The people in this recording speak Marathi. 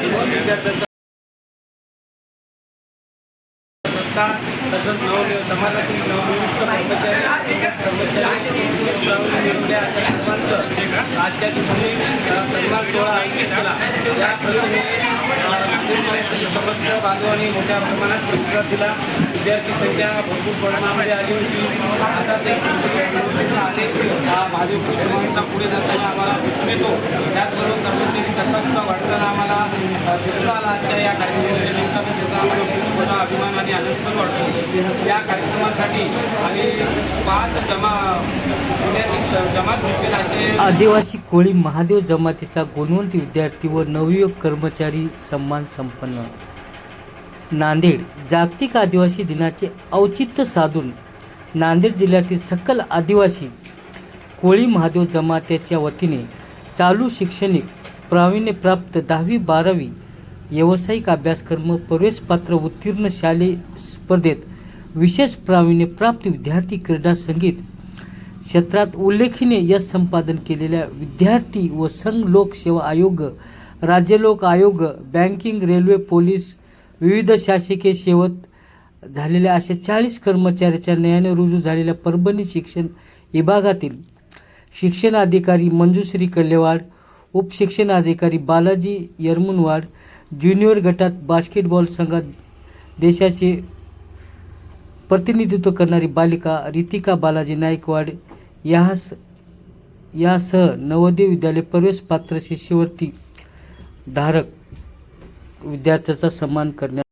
विद्यार्थ्यांचा सत्ता तसंच समाजातील नवनियुक्त कर्मचारी कर्मचारी सर्वांचं आजच्या दिवशी सन्मान सोहळा आयोजित केला या समस्त बांधवांनी मोठ्या प्रमाणात प्रतिसाद दिला विद्यार्थी संख्या भरपूर प्रमाणामध्ये आली होती आता ते आले हा माझे समाजाचा पुढे जाताना आम्हाला दिसून येतो त्याचबरोबर कर्मचारी दिसून आला आजच्या या कार्यक्रमाच्या त्याचा आम्हाला खूप मोठा अभिमान आणि आनंद पण वाटतो. या कार्यक्रमासाठी आम्ही पाच जमा जमात घुसेल असे आदिवासी कोळी महादेव जमातीचा गुणवंत विद्यार्थी व नवयुवक कर्मचारी सन्मान संपन्न. नांदेड जागतिक आदिवासी दिनाचे औचित्य साधून नांदेड जिल्ह्यातील सकल आदिवासी कोळी महादेव जमात्याच्या वतीने चालू शैक्षणिक प्रावीण्यप्राप्त दहावी बारावी व्यावसायिक अभ्यासक्रम प्रवेशपात्र उत्तीर्ण शालेय स्पर्धेत विशेष प्रावीण्यप्राप्त विद्यार्थी क्रीडा संगीत क्षेत्रात उल्लेखनीय यश संपादन केलेल्या विद्यार्थी व संघ लोकसेवा आयोग राज्य लोक आयोग बँकिंग रेल्वे पोलीस विविध शासकीय सेवेत झालेल्या अशा चाळीस कर्मचाऱ्याच्या न्यायाने रुजू झालेल्या परभणी शिक्षण विभागातील शिक्षण अधिकारी मंजुश्री कल्लेवाड उपशिक्षण अधिकारी बालाजी यरमुनवाड ज्युनियर गटात बास्केटबॉल संघात देशाचे प्रतिनिधित्व करणारी बालिका रितिका बालाजी नाईकवाड यास यासह नवोदय विद्यालय प्रवेश पात्र शिष्यवृत्ती धारक विद्यार्थ्याचा सन्मान करण्यात